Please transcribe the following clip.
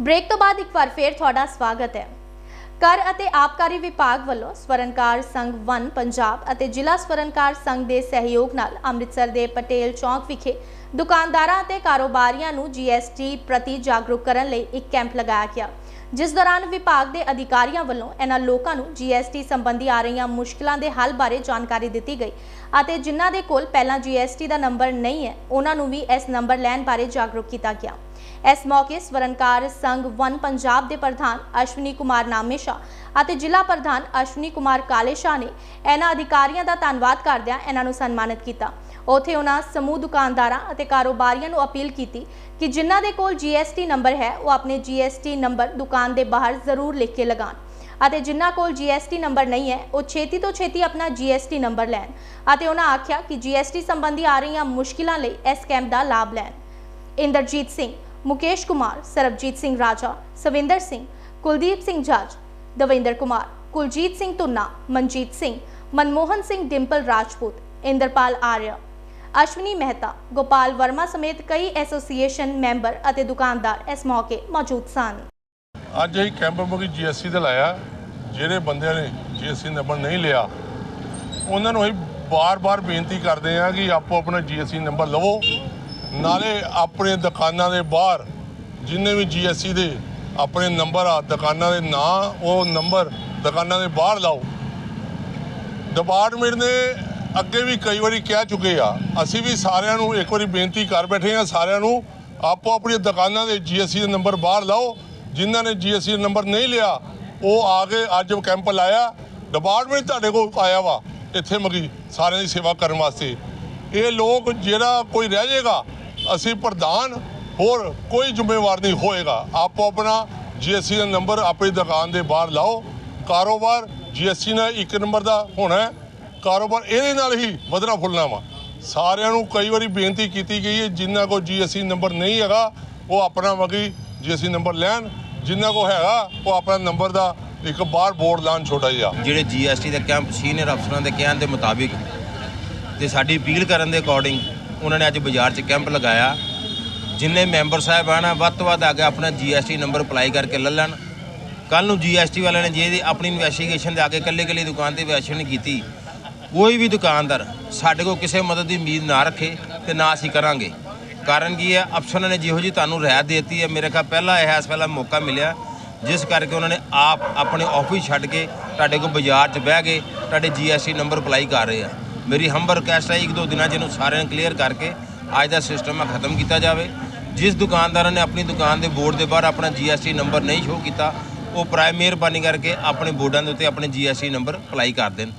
Break ਤੋਂ ਬਾਅਦ ਇੱਕ ਵਾਰ ਫੇਰ ਤੁਹਾਡਾ ਸਵਾਗਤ ਹੈ। ਕਰ ਅਤੇ ਆਬਕਾਰੀ ਵਿਭਾਗ ਵੱਲੋਂ ਸਵਰਨਕਾਰ ਸੰਘ 1 ਪੰਜਾਬ ਅਤੇ ਜ਼ਿਲ੍ਹਾ ਸਵਰਨਕਾਰ ਸੰਘ ਦੇ ਸਹਿਯੋਗ ਨਾਲ ਅੰਮ੍ਰਿਤਸਰ ਦੇ ਪਟੇਲ ਚੌਂਕ ਵਿਖੇ ਦੁਕਾਨਦਾਰਾਂ ਅਤੇ ਕਾਰੋਬਾਰੀਆਂ ਨੂੰ GST ਪ੍ਰਤੀ ਜਾਗਰੂਕ ਕਰਨ ਲਈ ਇੱਕ ਕੈਂਪ ਲਗਾਇਆ ਗਿਆ। ਜਿਸ ਦੌਰਾਨ ਵਿਭਾਗ ਦੇ ਅਧਿਕਾਰੀਆਂ ਵੱਲੋਂ ਇਹਨਾਂ ਲੋਕਾਂ ਨੂੰ GST ਸੰਬੰਧੀ ਆ ਰਹੀਆਂ ਮੁਸ਼ਕਲਾਂ ਦੇ ਹੱਲ ਬਾਰੇ ਜਾਣਕਾਰੀ ਦਿੱਤੀ ਗਈ ਅਤੇ ਜਿਨ੍ਹਾਂ ਦੇ ਕੋਲ ਪਹਿਲਾਂ GST ਦਾ ਨੰਬਰ ਨਹੀਂ ਹੈ, ਉਹਨਾਂ ਨੂੰ ਵੀ ਇਸ ਨੰਬਰ ਲੈਣ ਬਾਰੇ ਜਾਗਰੂਕ ਕੀਤਾ ਗਿਆ। ਇਸ ਮੌਕੇ ਸਵਰਨਕਾਰ ਸੰਘ 1 ਪੰਜਾਬ ਦੇ ਪ੍ਰਧਾਨ ਅਸ਼ਵਨੀ ਕੁਮਾਰ ਨਾਮੇਸ਼ਾ ਅਤੇ ਜ਼ਿਲ੍ਹਾ ਪ੍ਰਧਾਨ ਅਸ਼ਵਨੀ ਕੁਮਾਰ ਕਾਲੇਸ਼ਾ ਨੇ ਇਹਨਾਂ ਅਧਿਕਾਰੀਆਂ ਦਾ ਧੰਨਵਾਦ ਕਰਦਿਆਂ ਇਹਨਾਂ ਨੂੰ ਸਨਮਾਨਿਤ ਕੀਤਾ। ਉਥੇ ਉਹਨਾਂ ਸਮੂਹ ਦੁਕਾਨਦਾਰਾਂ ਅਤੇ ਕਾਰੋਬਾਰੀਆਂ ਨੂੰ ਅਪੀਲ ਕੀਤੀ ਕਿ ਜਿਨ੍ਹਾਂ ਦੇ ਕੋਲ GST ਨੰਬਰ ਹੈ, ਉਹ ਆਪਣੇ GST ਨੰਬਰ ਦੁਕਾਨ ਦੇ ਬਾਹਰ ਜ਼ਰੂਰ ਲਿਖ ਕੇ ਲਗਾਉਣ ਅਤੇ ਜਿਨ੍ਹਾਂ ਕੋਲ GST ਨੰਬਰ ਨਹੀਂ ਹੈ, ਉਹ ਛੇਤੀ ਤੋਂ ਛੇਤੀ ਆਪਣਾ GST ਨੰਬਰ ਲੈਣ ਅਤੇ ਉਹਨਾਂ ਆਖਿਆ ਕਿ GST ਸੰਬੰਧੀ ਆ ਰਹੀਆਂ ਮੁਸ਼ਕਿਲਾਂ ਲਈ ਇਸ ਕੈਂਪ ਦਾ ਲਾਭ ਲੈਣ। ਇੰਦਰਜੀਤ ਸਿੰਘ, ਮੁਕੇਸ਼ ਕੁਮਾਰ, ਸਰਬਜੀਤ ਸਿੰਘ ਰਾਜਾ, ਸਵਿੰਦਰ ਸਿੰਘ, ਕੁਲਦੀਪ ਸਿੰਘ ਜੱਜ, ਦਵਿੰਦਰ ਕੁਮਾਰ, ਕੁਲਜੀਤ ਸਿੰਘ ਤੁੰਨਾ ਮਨਜੀਤ ਸਿੰਘ, ਮਨਮੋਹਨ ਸਿੰਘ ਡਿੰਪਲ ਰਾਜਪੂਤ, ਇੰਦਰਪਾਲ ਆਰਿਆ, ਅਸ਼ਵਨੀ ਮਹਿਤਾ, ਗੋਪਾਲ ਵਰਮਾ ਸਮੇਤ ਕਈ ਐਸੋਸੀਏਸ਼ਨ ਮੈਂਬਰ ਅਤੇ ਦੁਕਾਨਦਾਰ ਇਸ ਮੌਕੇ ਮੌਜੂਦ ਸਨ। ਅੱਜ ਅਸੀਂ ਕੈਂਪ ਮੁਕੀ ਜੀਐਸਟੀ ਦਾ ਲਾਇਆ, ਜਿਹੜੇ ਬੰਦਿਆਂ ਨੇ ਜੀਐਸਟੀ ਨੰਬਰ ਨਹੀਂ ਲਿਆ, ਉਹਨਾਂ ਨੂੰ ਅਸੀਂ ਬਾਰ-ਬਾਰ ਬੇਨਤੀ ਕਰਦੇ ਹਾਂ ਕਿ ਆਪੋ ਆਪਣਾ ਜੀਐਸਟੀ ਨੰਬਰ ਲਵੋ। ਨਾਲੇ ਆਪਣੇ ਦੁਕਾਨਾਂ ਦੇ ਬਾਹਰ, ਜਿੰਨੇ ਵੀ ਜੀਐਸਟੀ ਦੇ ਆਪਣੇ ਨੰਬਰ ਆ, ਦੁਕਾਨਾਂ ਦੇ ਨਾਂ, ਉਹ ਨੰਬਰ ਦੁਕਾਨਾਂ ਦੇ ਬਾਹਰ ਲਾਓ। ਡਿਪਾਰਟਮੈਂਟ ਨੇ ਅੱਗੇ ਵੀ ਕਈ ਵਾਰੀ ਕਹਿ ਚੁੱਕੇ ਆ, ਅਸੀਂ ਵੀ ਸਾਰਿਆਂ ਨੂੰ ਇੱਕ ਵਾਰੀ ਬੇਨਤੀ ਕਰ ਬੈਠੇ ਆ ਸਾਰਿਆਂ ਨੂੰ ਆਪੋ ਆਪਣੀਆਂ ਦੁਕਾਨਾਂ ਦੇ ਜੀਐਸਟੀ ਦੇ ਨੰਬਰ ਬਾਹਰ ਲਾਓ। ਜਿਨ੍ਹਾਂ ਨੇ ਜੀਐਸਟੀ ਦਾ ਨੰਬਰ ਨਹੀਂ ਲਿਆ, ਉਹ ਆ ਕੇ ਅੱਜ ਕੈਂਪ ਲਾਇਆ। ਡਿਪਾਰਟਮੈਂਟ ਤੁਹਾਡੇ ਕੋਲ ਆਇਆ ਵਾ, ਇੱਥੇ ਮਗੀ ਸਾਰਿਆਂ ਦੀ ਸੇਵਾ ਕਰਨ ਵਾਸਤੇ। ਇਹ ਲੋਕ ਜਿਹੜਾ ਕੋਈ ਰਹਿ ਜਾਏਗਾ ਅਸੀਂ ਪ੍ਰਧਾਨ, ਹੋਰ ਕੋਈ ਜ਼ਿੰਮੇਵਾਰ ਨਹੀਂ ਹੋਏਗਾ। ਆਪੋ ਆਪਣਾ ਜੀਐਸਟੀ ਦਾ ਨੰਬਰ ਆਪਣੀ ਦੁਕਾਨ ਦੇ ਬਾਹਰ ਲਾਓ। ਕਾਰੋਬਾਰ ਜੀਐਸਟੀ ਨਾਲ ਇੱਕ ਨੰਬਰ ਦਾ ਹੋਣਾ ਕਾਰੋਬਾਰ ਇਹਦੇ ਨਾਲ ਹੀ ਵਧਣਾ ਫੁੱਲਣਾ ਵਾ। ਸਾਰਿਆਂ ਨੂੰ ਕਈ ਵਾਰੀ ਬੇਨਤੀ ਕੀਤੀ ਗਈ ਹੈ ਜਿਨ੍ਹਾਂ ਕੋਲ ਜੀਐਸਟੀ ਨੰਬਰ ਨਹੀਂ ਹੈਗਾ, ਉਹ ਆਪਣਾ ਮਗੀ ਜੀਐਸਟੀ ਨੰਬਰ ਲੈਣ। ਜਿਨ੍ਹਾਂ ਕੋਲ ਹੈਗਾ, ਉਹ ਆਪਣਾ ਨੰਬਰ ਦਾ ਇੱਕ ਬਾਹਰ ਬੋਰਡ ਲਾਉਣ ਛੋਟਾ ਜਿਹਾ। ਜਿਹੜੇ ਜੀਐਸਟੀ ਦੇ ਕੈਂਪ ਸੀਨੀਅਰ ਅਫਸਰਾਂ ਦੇ ਕਹਿਣ ਦੇ ਮੁਤਾਬਿਕ ਤੇ ਸਾਡੀ ਅਪੀਲ ਕਰਨ ਦੇ ਅਕੋਰਡਿੰਗ ਉਹਨਾਂ ਨੇ ਅੱਜ ਬਾਜ਼ਾਰ 'ਚ ਕੈਂਪ ਲਗਾਇਆ। ਜਿੰਨੇ ਮੈਂਬਰ ਸਾਹਿਬਾਨ ਆ ਵੱਧ ਤੋਂ ਵੱਧ ਆ ਕੇ ਆਪਣਾ ਜੀਐਸਟੀ ਨੰਬਰ ਅਪਲਾਈ ਕਰਕੇ ਲੈ ਲੈਣ। ਕੱਲ ਨੂੰ ਜੀਐਸਟੀ ਵਾਲਿਆਂ ਨੇ ਜੇ ਆਪਣੀ ਇਨਵੈਸਟੀਗੇਸ਼ਨ ਦੇ ਆ ਕੇ ਇਕੱਲੇ ਇਕੱਲੇ ਦੁਕਾਨ ਤੇ ਇਨਵੈਸਟੀਗੇਸ਼ਨ ਨਹੀਂ ਕੀਤੀ, ਕੋਈ ਵੀ ਦੁਕਾਨਦਾਰ ਸਾਡੇ ਕੋਲ ਕਿਸੇ ਮਦਦ ਦੀ ਉਮੀਦ ਨਾ ਰੱਖੇ ਤੇ ਨਾ ਅਸੀਂ ਕਰਾਂਗੇ। ਕਾਰਨ ਕੀ ਹੈ? ਅਫਸਰਾਂ ਨੇ ਜਿਹੋ ਜੀ ਤੁਹਾਨੂੰ ਰਿਆਇਤ ਦਿੱਤੀ ਹੈ। ਮੇਰੇ ਖਿਆਲ ਪਹਿਲਾ ਇਹ ਇਸ ਪਹਿਲਾ ਮੌਕਾ ਮਿਲਿਆ। ਜਿਸ ਕਰਕੇ ਉਹਨਾਂ ਨੇ ਆਪ ਆਪਣੇ ਆਫਿਸ ਛੱਡ ਕੇ ਤੁਹਾਡੇ ਕੋਲ ਬਾਜ਼ਾਰ 'ਚ ਬਹਿ ਕੇ ਤੁਹਾਡੇ ਜੀਐਸਟੀ ਨੰਬਰ ਅਪਲਾਈ ਕਰ ਰਹੇ ਆ। ਮੇਰੀ ਹੰਬਰ ਰਿਕਵੈਸਟ ਹੈ, ਇੱਕ ਦੋ ਦਿਨਾਂ ਜਿਹਨੂੰ ਸਾਰਿਆਂ ਨੂੰ ਕਲੀਅਰ ਕਰਕੇ ਅੱਜ ਦਾ ਸਿਸਟਮ ਆ ਖਤਮ ਕੀਤਾ ਜਾਵੇ। ਜਿਸ ਦੁਕਾਨਦਾਰਾਂ ਨੇ ਆਪਣੀ ਦੁਕਾਨ ਦੇ ਬੋਰਡ ਦੇ ਬਾਹਰ ਆਪਣਾ ਜੀਐਸਟੀ ਨੰਬਰ ਨਹੀਂ ਸ਼ੋ ਕੀਤਾ, ਉਹ ਪ੍ਰਾਈਮ ਮਿਹਰਬਾਨੀ ਕਰਕੇ ਆਪਣੇ ਬੋਰਡਾਂ ਦੇ ਉੱਤੇ ਆਪਣੇ ਜੀਐਸਟੀ ਨੰਬਰ ਅਪਲਾਈ ਕਰ ਦੇਣ।